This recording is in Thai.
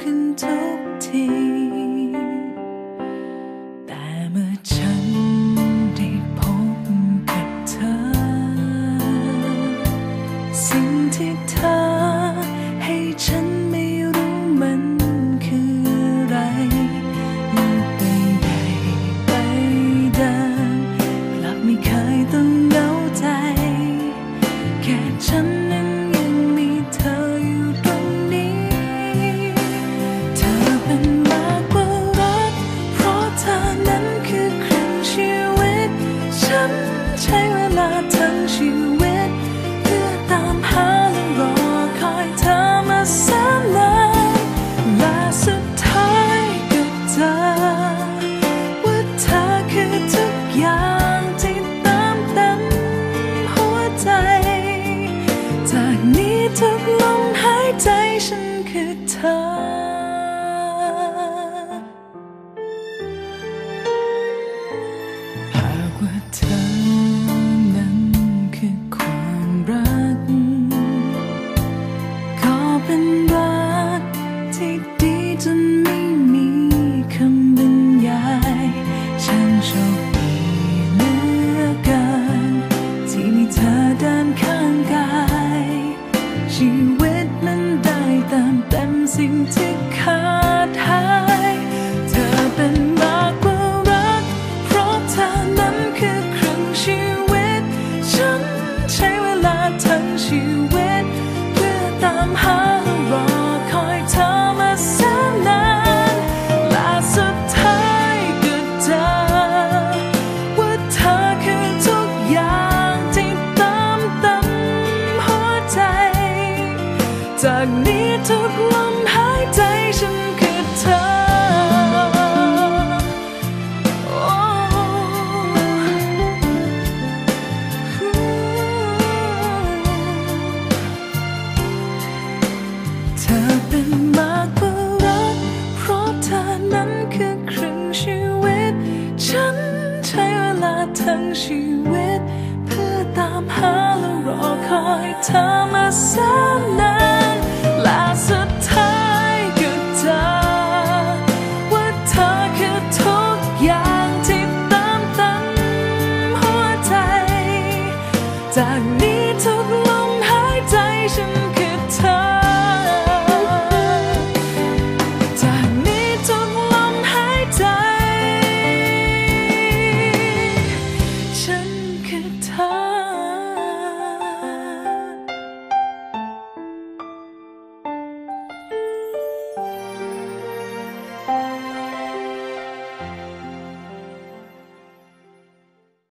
ขึ้นทุกทีแต่เมื่อฉันได้พบกับเธอ สิ่งที่เธอให้ฉันไม่รู้มันคืออะไรลูกไปใหญ่ไปดินกลับไม่เคยต้องเหงาใจ แค่ฉัน ใดีจนไม่มีคำบรรยายฉันโชคดีเหลือเกินที่มีเธอเดินข้างกาย ชีวิตมันได้เติมเต็มสิ่งที่ขาด ทุกลมหายใจฉันคือเธอโอ้เธอเป็นมากกว่ารัก เพราะเธอนั้นคือครึ่งชีวิต ฉันใช้เวลาทั้งชีวิต เพื่อตามหาและรอคอยเธอมาแสนนาน ที่เ